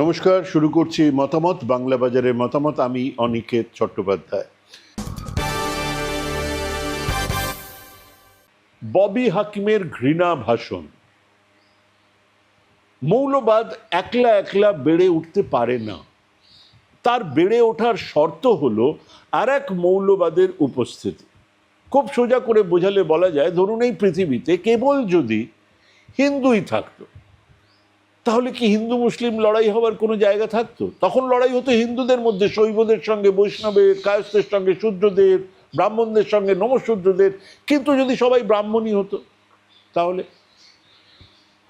নমস্কার, শুরু করছি মতামত, বাংলা বাজারের মতামত। আমি অনিকেত চট্টোপাধ্যায়। ববি হাকিমের ঘৃণা ভাষণ। মৌলবাদ একলা একলা বেড়ে উঠতে পারে না। তার বেড়ে ওঠার শর্ত হলো আর এক মৌলবাদের উপস্থিতি। খুব সোজা করে বোঝালে বলা যায়, ধরুন এই পৃথিবীতে কেবল যদি হিন্দুই থাকতো তাহলে কি হিন্দু মুসলিম লড়াই হওয়ার কোনো জায়গা থাকতো? তখন লড়াই হতো হিন্দুদের মধ্যে, শৈবদের সঙ্গে, বৈষ্ণবের, কায়স্থের সঙ্গে শূদ্রদের ব্রাহ্মণদের সঙ্গে নমশূদ্রদের কিন্তু যদি সবাই ব্রাহ্মণই হতো, তাহলে?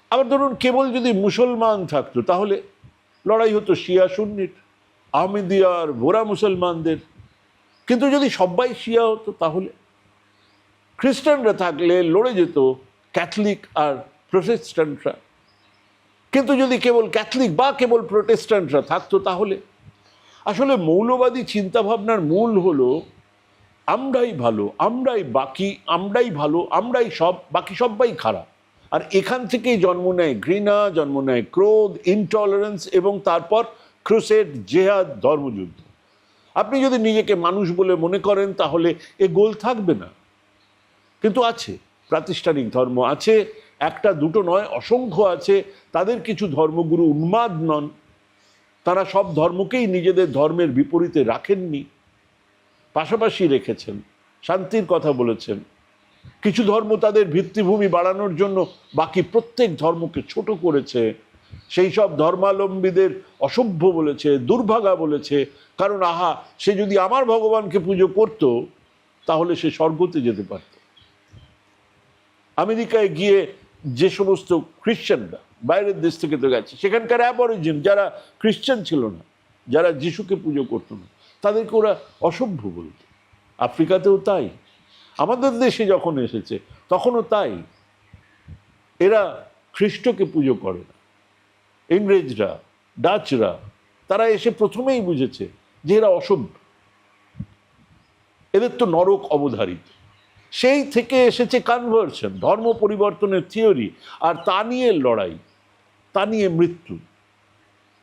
আবার ধরুন, কেবল যদি মুসলমান থাকতো, তাহলে লড়াই হতো শিয়া, সুন্নির, আহমেদিয়ার বোরা মুসলমানদের। কিন্তু যদি সবাই শিয়া হতো, তাহলে? খ্রিস্টানরা থাকলে লড়ে যেত ক্যাথলিক আর প্রোটেস্ট্যান্টরা। কিন্তু যদি কেবল ক্যাথলিক বা কেবল প্রোটেস্ট্যান্টরা থাকতো তাহলে? আসলে মৌলবাদী চিন্তাভাবনার মূল হলো, আমরাই ভালো, আমরাই বাকি, আমরাই ভালো, আমরাই সব, বাকি সবাই খারাপ। আর এখান থেকেই জন্ম নেয় ঘৃণা, জন্ম নেয় ক্রোধ ইনটলারেন্স এবং তারপর ক্রুসেড জেহাদ ধর্মযুদ্ধ। আপনি যদি নিজেকে মানুষ বলে মনে করেন তাহলে এ গোল থাকবে না। কিন্তু আছে, প্রাতিষ্ঠানিক ধর্ম আছে একটা দুটো নয়, অসংখ্য আছে, তাদের কিছু ধর্মগুরু উন্মাদ নন। তারা সব ধর্মকেই নিজেদের ধর্মের বিপরীতে রাখেননি, পাশাপাশি রেখেছেন, শান্তির কথা বলেছেন। কিছু ধর্ম তাদের ভিত্তিভূমি বাড়ানোর জন্য বাকি প্রত্যেক ধর্মকে ছোট করেছে। সেই সব ধর্মাবলম্বীদের অসভ্য বলেছে, দুর্ভাগা বলেছে, কারণ আহা, সে যদি আমার ভগবানকে পুজো করত, তাহলে সে স্বর্গতে যেতে পারত। আমেরিকায় গিয়ে যে সমস্ত খ্রিশ্চানরা বাইরের দেশ থেকে তো গেছে, সেখানকার অ্যাবরিজিন যারা খ্রিশ্চান ছিল না, যারা যিশুকে পুজো করতো না, তাদেরকে ওরা অসভ্য বলতো। আফ্রিকাতেও তাই। আমাদের দেশে যখন এসেছে, তখনও তাই। এরা খ্রিস্টকে পুজো করে না। ইংরেজরা, ডাচরা, তারা এসে প্রথমেই বুঝেছে যে এরা অসভ্য। এদের তো নরক অবধারিত। সেই থেকে এসেছে কনভার্সন ধর্ম পরিবর্তনের থিওরি আর তা নিয়ে লড়াই, তা নিয়ে মৃত্যু।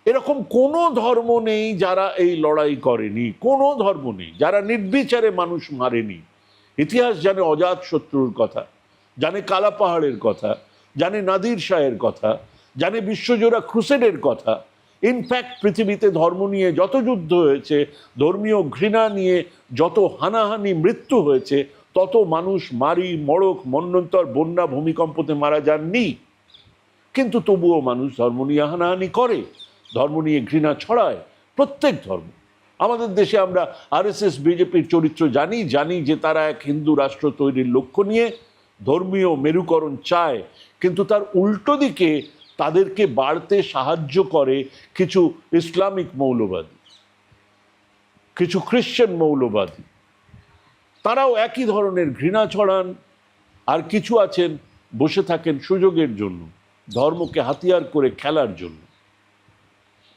এরকম কোনো ধর্ম নেই যারা এই লড়াই করেনি, কোনো ধর্ম নেই, যারা নির্বিচারে মানুষ মারেনি। ইতিহাস জানে অজাত শত্রুর কথা, জানে কালা পাহাড়ের কথা, জানে নাদির শাহের কথা, জানে বিশ্বজোড়া ক্রুসেডের কথা। ইনফ্যাক্ট পৃথিবীতে ধর্ম নিয়ে যত যুদ্ধ হয়েছে, ধর্মীয় ঘৃণা নিয়ে যত হানাহানি মৃত্যু হয়েছে তত মানুষ মারি মড়ক মন্বন্তর বন্যা, ভূমিকম্পতে মারা যাননি। কিন্তু তবুও মানুষ ধর্ম নিয়ে হানাহানি করে, ধর্ম নিয়ে ঘৃণা ছড়ায়, প্রত্যেক ধর্ম। আমাদের দেশে আমরা আরএসএস, বিজেপির চরিত্র জানি জানি যে তারা এক হিন্দু রাষ্ট্র তৈরির লক্ষ্য নিয়ে ধর্মীয় মেরুকরণ চায়, কিন্তু তার উল্টো দিকে তাদেরকে বাড়তে সাহায্য করে কিছু ইসলামিক মৌলবাদী, কিছু খ্রিশ্চান মৌলবাদী। তারাও একই ধরনের ঘৃণা ছড়ান, আর কিছু আছেন বসে থাকেন সুযোগের জন্য, ধর্মকে হাতিয়ার করে খেলার জন্য।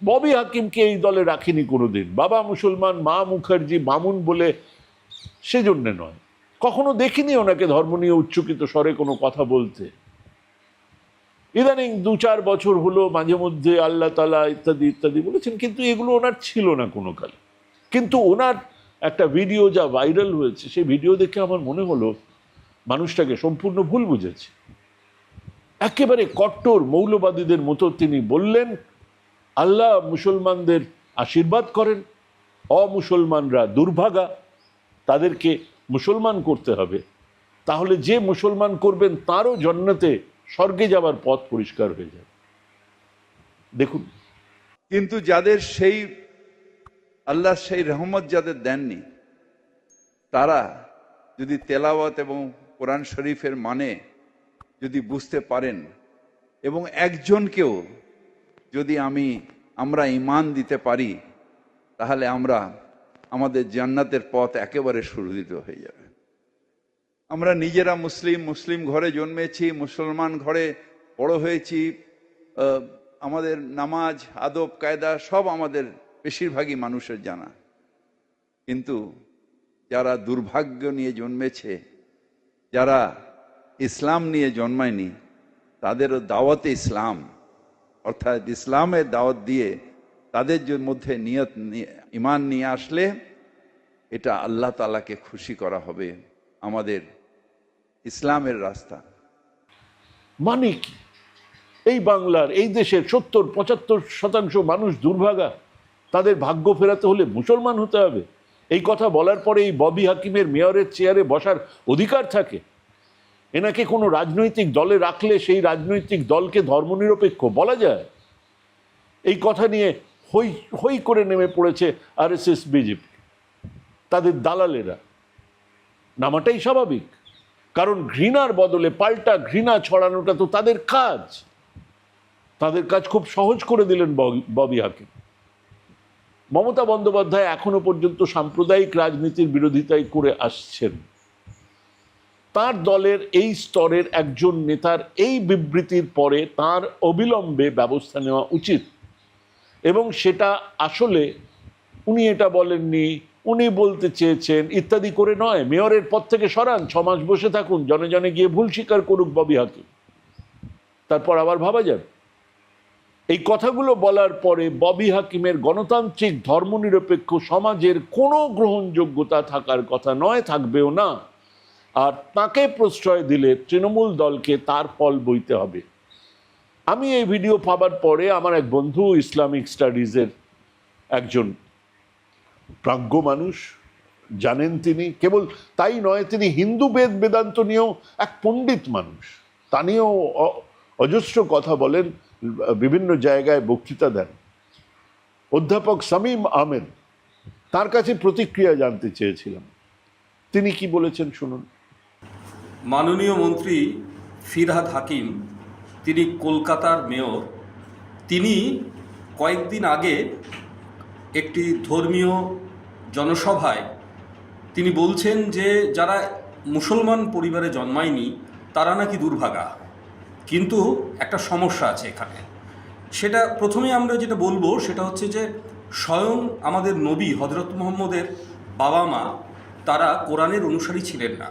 ববি হাকিমকে এই দলে রাখিনি কোনোদিন। বাবা মুসলমান, মা মুখার্জি, মামুন বলে সেজন্যে নয়। কখনো দেখিনি ওনাকে ধর্ম নিয়ে উচ্চকিত স্বরে কোনো কথা বলতে। ইদানিং দু চার বছর হলো মাঝে মধ্যে আল্লাহ তালা ইত্যাদি ইত্যাদি বলেছেন, কিন্তু এগুলো ওনার ছিল না কোনো কালে কিন্তু ওনার একটা ভিডিও যা ভাইরাল হয়েছে, সেই ভিডিও দেখে আমার মনে হলো মানুষটাকে সম্পূর্ণ ভুল বুঝেছে। একেবারে কট্টর মৌলবাদীদের মতো তিনি বললেন, আল্লাহ মুসলমানদের আশীর্বাদ করেন, অমুসলমানরা দুর্ভাগা, তাদেরকে মুসলমান করতে হবে। তাহলে যে মুসলমান করবেন, তারও জন্নতে স্বর্গে যাবার পথ পরিষ্কার হয়ে যাবে। দেখুন, কিন্তু যাদের সেই আল্লাহ সেই রহমত যাদের দেননি, তারা যদি তেলাওয়াত এবং কোরআন শরীফের মানে যদি বুঝতে পারেন এবং একজনকেও যদি আমি, আমরা ইমান দিতে পারি, তাহলে আমরা আমাদের জান্নাতের পথ একেবারে সুরুদিত হয়ে যাবে। আমরা নিজেরা মুসলিম মুসলিম ঘরে জন্মেছি, মুসলমান ঘরে বড় হয়েছি আমাদের নামাজ, আদব, কায়দা সব আমাদের বেশিরভাগই মানুষের জানা। কিন্তু যারা দুর্ভাগ্য নিয়ে জন্মেছে, যারা ইসলাম নিয়ে জন্মায়নি, তাদেরও দাওয়াতে ইসলাম। অর্থাৎ ইসলামের দাওয়াত দিয়ে তাদের মধ্যে নিয়ত ইমান নিয়ে আসলে এটা আল্লাহ তালাকে খুশি করা হবে আমাদের ইসলামের রাস্তা। মানে কি? এই বাংলার, এই দেশের সত্তর, পঁচাত্তর শতাংশ মানুষ দুর্ভাগা। তাদের ভাগ্য ফেরাতে হলে মুসলমান হতে হবে। এই কথা বলার পরে এই ববি হাকিমের মেয়রের চেয়ারে বসার অধিকার থাকে। এনাকে কোনো রাজনৈতিক দলে রাখলে সেই রাজনৈতিক দলকে ধর্মনিরপেক্ষ বলা যায়। এই কথা নিয়ে হই হই করে নেমে পড়েছে আর এস এস বিজেপি। তাদের দালালেরা। নামাটাই স্বাভাবিক। কারণ ঘৃণার বদলে পাল্টা ঘৃণা ছড়ানোটা তো তাদের কাজ। তাদের কাজ খুব সহজ করে দিলেন ববি হাকিম। মমতা বন্দ্যোপাধ্যায় এখনও পর্যন্ত সাম্প্রদায়িক রাজনীতির বিরোধিতাই করে আসছেন। তার দলের এই স্তরের একজন নেতার এই বিবৃতির পরে তার অবিলম্বে ব্যবস্থা নেওয়া উচিত। এবং সেটা আসলে উনি এটা বলেননি, উনি বলতে চেয়েছেন, ইত্যাদি করে নয়, মেয়রের পদ থেকে সরান, ছ মাস বসে থাকুন, জনে জনে গিয়ে ভুল স্বীকার করুক ববি হাকিম। তারপর আবার ভাবা যাবে। এই কথাগুলো বলার পরে ববি হাকিমের গণতান্ত্রিক ধর্মনিরপেক্ষ সমাজের কোনো গ্রহণযোগ্যতা থাকার কথা নয়, থাকবেও না। আর তাকে প্রশ্রয় দিলে তৃণমূল দলকে তার ফল বইতে হবে। আমি এই ভিডিও পাবার পরে আমার এক বন্ধু ইসলামিক স্টাডিজের একজন প্রাজ্ঞ মানুষ, জানেন তিনি, কেবল তাই নয়, তিনি হিন্দু বেদ বেদান্ত নিয়েও এক পণ্ডিত মানুষ। তা নিয়েও অজস্র কথা বলেন। বিভিন্ন জায়গায় বক্তৃতা দেন। অধ্যাপক সামিম আহমেদ তার কাছে প্রতিক্রিয়া জানতে চেয়েছিলাম। তিনি কি বলেছেন শুনুন। মাননীয় মন্ত্রী ফিরহাদ হাকিম, তিনি কলকাতার মেয়র, তিনি কয়েকদিন আগে একটি ধর্মীয় জনসভায় তিনি বলছেন যে, যারা মুসলমান পরিবারে জন্মায়নি, তারা নাকি দুর্ভাগা। কিন্তু একটা সমস্যা আছে এখানে। সেটা প্রথমে আমরা যেটা বলব সেটা হচ্ছে যে স্বয়ং আমাদের নবী হজরত মোহাম্মদের বাবা মা তারা কোরআনের অনুসারী ছিলেন না।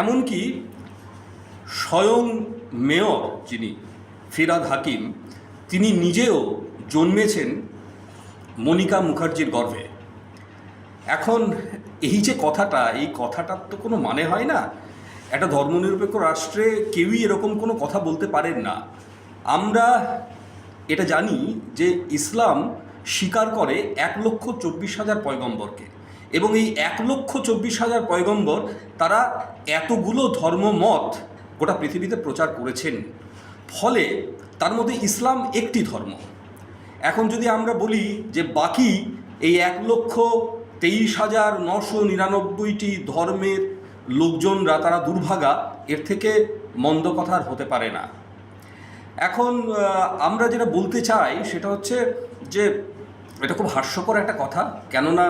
এমনকি স্বয়ং মেয়র যিনি ফিরাদ হাকিম, তিনি নিজেও জন্মেছেন মনিকা মুখার্জির গর্ভে। এখন এই যে কথাটা, এই কথাটার তো কোনো মানে হয় না। একটা ধর্মনিরপেক্ষ রাষ্ট্রে কেউই এরকম কোনো কথা বলতে পারেন না। আমরা এটা জানি যে ইসলাম স্বীকার করে এক লক্ষ চব্বিশ হাজার পয়গম্বরকে এবং এই এক লক্ষ চব্বিশ হাজার পয়গম্বর তারা এতগুলো ধর্মমত গোটা পৃথিবীতে প্রচার করেছেন। ফলে তার মধ্যে ইসলাম একটি ধর্ম। এখন যদি আমরা বলি যে বাকি এই এক লক্ষ তেইশ হাজার নশো নিরানব্বইটি ধর্মের লোকজনরা, তারা দুর্ভাগা, এর থেকে মন্দ কথা আর হতে পারে না। এখন আমরা যেটা বলতে চাই সেটা হচ্ছে যে, এটা খুব হাস্যকর একটা কথা, কেননা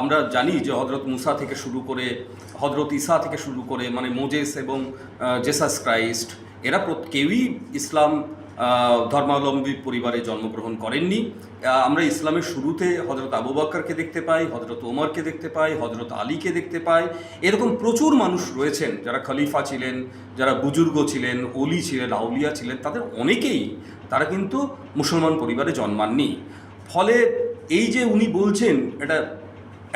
আমরা জানি যে হজরত মুসা থেকে শুরু করে হজরত ইসা থেকে শুরু করে মানে মোজেস এবং জেসাস ক্রাইস্ট, এরা কেউই ইসলাম ধর্মাবলম্বী পরিবারে জন্মগ্রহণ করেননি। আমরা ইসলামের শুরুতে হজরত আবু বক্করকে দেখতে পাই হজরত ওমরকে দেখতে পাই হজরত আলীকে দেখতে পাই। এরকম প্রচুর মানুষ রয়েছেন, যারা খলিফা ছিলেন, যারা বুজুর্গ ছিলেন অলি ছিলেন, আউলিয়া ছিলেন, তাদের অনেকেই তারা কিন্তু মুসলমান পরিবারে জন্মাননি। ফলে এই যে উনি বলছেন, এটা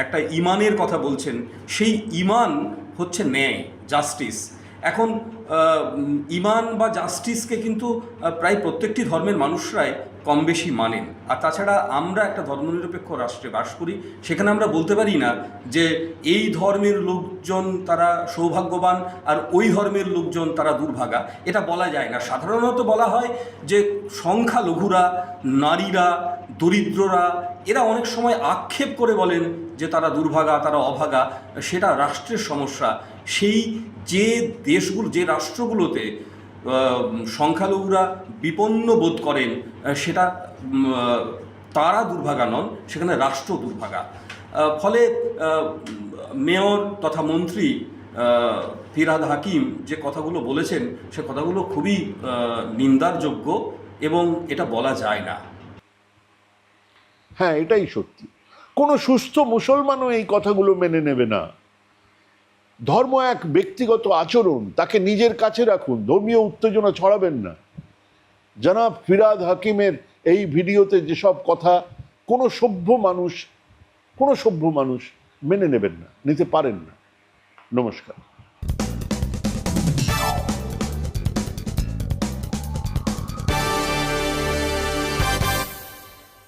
একটা ইমানের কথা বলছেন, সেই ইমান হচ্ছে ন্যায়, জাস্টিস। এখন ইমান বা জাস্টিসকে কিন্তু প্রায় প্রত্যেকটি ধর্মের মানুষরাই কম বেশি মানেন। আর তাছাড়া আমরা একটা ধর্মনিরপেক্ষ রাষ্ট্রে বাস করি, সেখানে আমরা বলতে পারি না যে এই ধর্মের লোকজন তারা সৌভাগ্যবান আর ওই ধর্মের লোকজন তারা দুর্ভাগা। এটা বলা যায় না। সাধারণত বলা হয় যে সংখ্যালঘুরা, নারীরা, দরিদ্ররা, এরা অনেক সময় আক্ষেপ করে বলেন যে তারা দুর্ভাগা, তারা অভাগা, সেটা রাষ্ট্রের সমস্যা। সেই যে দেশগুলো, যে রাষ্ট্রগুলোতে সংখ্যালঘুরা বিপন্ন বোধ করেন সেটা তারা দুর্ভাগা নন, সেখানে রাষ্ট্র দুর্ভাগা। ফলে মেয়র তথা মন্ত্রী ফিরাদ হাকিম যে কথাগুলো বলেছেন, সে কথাগুলো খুবই নিন্দারযোগ্য এবং এটা বলা যায় না। হ্যাঁ এটাই সত্যি। কোনো সুস্থ মুসলমানও এই কথাগুলো মেনে নেবে না। ধর্ম এক ব্যক্তিগত আচরণ, তাকে নিজের কাছে রাখুন, ধর্মীয় উত্তেজনা ছড়াবেন না। জানাব ফিরাদ হাকিমের এই ভিডিওতে যেসব কথা কোনো সভ্য মানুষ, কোনো সভ্য মানুষ মেনে নেবেন না, নিতে পারেন না। নমস্কার।